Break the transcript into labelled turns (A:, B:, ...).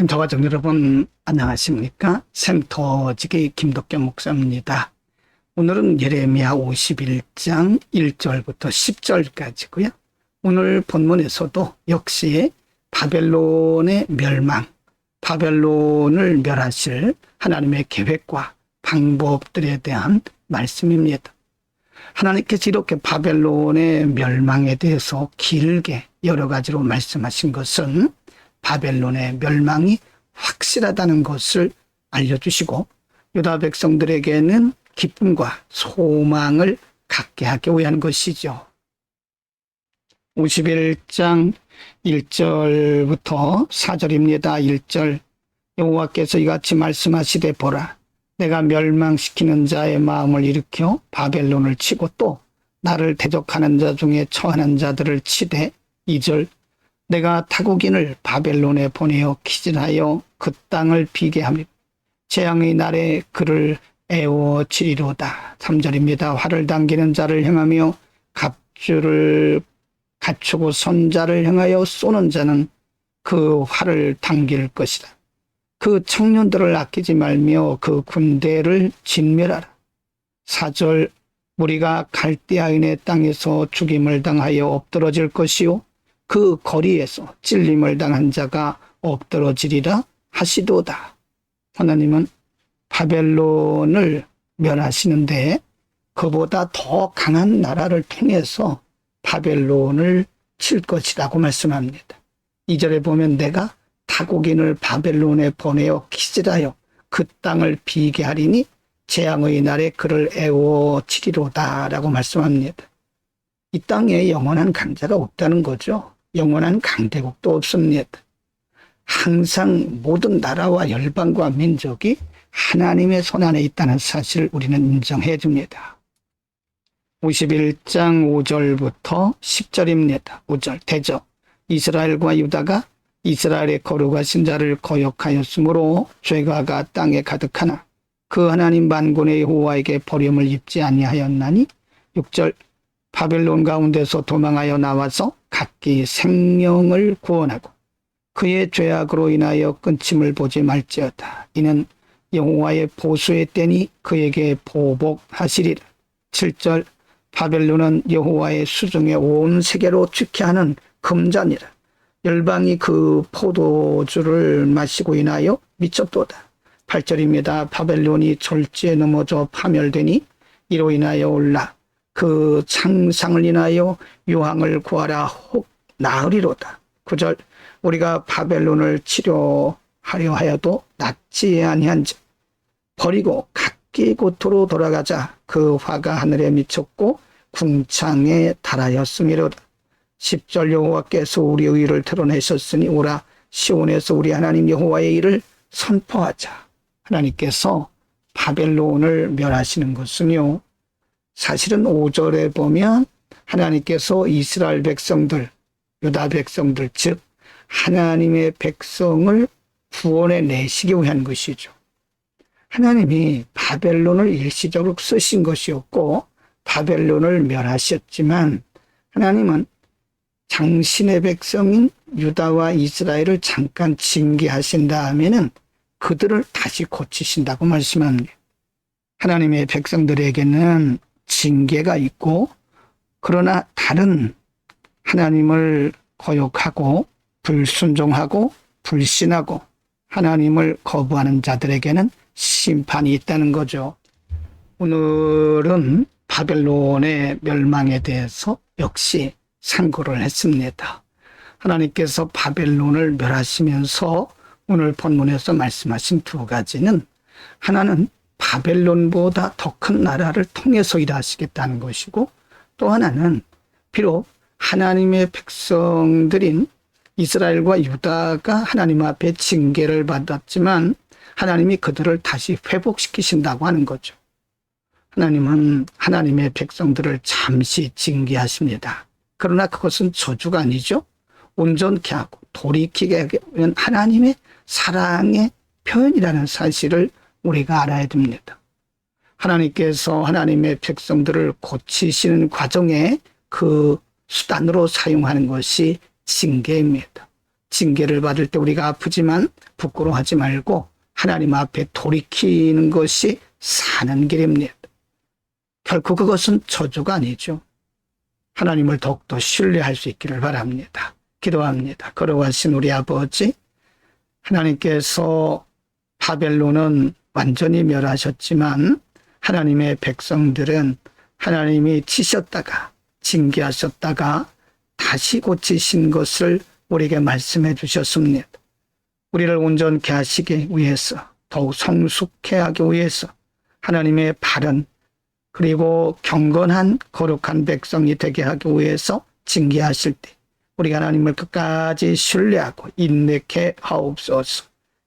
A: 햄터 가족 여러분 안녕하십니까? 생터지기 김덕겸 목사입니다. 오늘은 예레미야 51장 1절부터 10절까지고요. 오늘 본문에서도 역시 바벨론의 멸망, 바벨론을 멸하실 하나님의 계획과 방법들에 대한 말씀입니다. 하나님께서 이렇게 바벨론의 멸망에 대해서 길게 여러 가지로 말씀하신 것은 바벨론의 멸망이 확실하다는 것을 알려주시고 유다 백성들에게는 기쁨과 소망을 갖게 하기 위한 것이죠. 51장 1절부터 4절입니다. 1절 여호와께서 이같이 말씀하시되 보라 내가 멸망시키는 자의 마음을 일으켜 바벨론을 치고 또 나를 대적하는 자 중에 처하는 자들을 치되 2절 내가 타국인을 바벨론에 보내어 기진하여 그 땅을 비게 하며 재앙의 날에 그를 애워치리로다. 3절입니다. 활을 당기는 자를 향하며 갑주를 갖추고 선자를 향하여 쏘는 자는 그 활을 당길 것이다. 그 청년들을 아끼지 말며 그 군대를 진멸하라. 4절 우리가 갈대아인의 땅에서 죽임을 당하여 엎드러질 것이요 그 거리에서 찔림을 당한 자가 엎드러지리라 하시도다. 하나님은 바벨론을 멸하시는데 그보다 더 강한 나라를 통해서 바벨론을 칠 것이라고 말씀합니다. 이절에 보면 내가 타국인을 바벨론에 보내어 기질하여 그 땅을 비게 하리니 재앙의 날에 그를 애워 치리로다 라고 말씀합니다. 이 땅에 영원한 강자가 없다는 거죠. 영원한 강대국도 없습니다. 항상 모든 나라와 열방과 민족이 하나님의 손 안에 있다는 사실을 우리는 인정해 줍니다. 51장 5절부터 10절입니다. 5절 대저 이스라엘과 유다가 이스라엘의 거룩하신 자를 거역하였으므로 죄가가 땅에 가득하나 그 하나님 만군의 여호와에게 버림을 입지 아니하였나니 6절 바벨론 가운데서 도망하여 나와서 각기 생명을 구원하고 그의 죄악으로 인하여 끊침을 보지 말지어다. 이는 여호와의 보수의 때니 그에게 보복하시리라. 7절 바벨론은 여호와의 수중에 온 세계로 죽게 하는 금잔이라. 열방이 그 포도주를 마시고 인하여 미쳤도다. 8절입니다. 바벨론이 졸지에 넘어져 파멸되니 이로 인하여 올라 그 창상을 인하여 유황을 구하라 혹 나으리로다. 9절 우리가 바벨론을 치료하려 하여도 낫지 아니한지 버리고 각기 곳으로 돌아가자 그 화가 하늘에 미쳤고 궁창에 달하였음이로다. 10절 여호와께서 우리의 일을 드러내셨으니 오라 시온에서 우리 하나님 여호와의 일을 선포하자. 하나님께서 바벨론을 멸하시는 것은요. 사실은 5절에 보면 하나님께서 이스라엘 백성들, 유다 백성들, 즉 하나님의 백성을 구원해 내시기 위한 것이죠. 하나님이 바벨론을 일시적으로 쓰신 것이었고 바벨론을 멸하셨지만 하나님은 당신의 백성인 유다와 이스라엘을 잠깐 징계하신 다음에는 그들을 다시 고치신다고 말씀합니다. 하나님의 백성들에게는 징계가 있고 그러나 다른 하나님을 거역하고 불순종하고 불신하고 하나님을 거부하는 자들에게는 심판이 있다는 거죠. 오늘은 바벨론의 멸망에 대해서 역시 상고를 했습니다. 하나님께서 바벨론을 멸하시면서 오늘 본문에서 말씀하신 두 가지는 하나는 바벨론보다 더 큰 나라를 통해서 일하시겠다는 것이고 또 하나는 비록 하나님의 백성들인 이스라엘과 유다가 하나님 앞에 징계를 받았지만 하나님이 그들을 다시 회복시키신다고 하는 거죠. 하나님은 하나님의 백성들을 잠시 징계하십니다. 그러나 그것은 저주가 아니죠. 온전케 하고 돌이키게 하면 하나님의 사랑의 표현이라는 사실을 우리가 알아야 됩니다. 하나님께서 하나님의 백성들을 고치시는 과정에 그 수단으로 사용하는 것이 징계입니다. 징계를 받을 때 우리가 아프지만 부끄러워하지 말고 하나님 앞에 돌이키는 것이 사는 길입니다. 결코 그것은 저주가 아니죠. 하나님을 더욱더 신뢰할 수 있기를 바랍니다. 기도합니다. 걸어가신 우리 아버지, 하나님께서 바벨론은 완전히 멸하셨지만 하나님의 백성들은 하나님이 치셨다가 징계하셨다가 다시 고치신 것을 우리에게 말씀해 주셨습니다. 우리를 온전케 하시기 위해서 더욱 성숙해 하기 위해서 하나님의 바른 그리고 경건한 거룩한 백성이 되게 하기 위해서 징계하실 때 우리가 하나님을 끝까지 신뢰하고 인내케 하옵소서.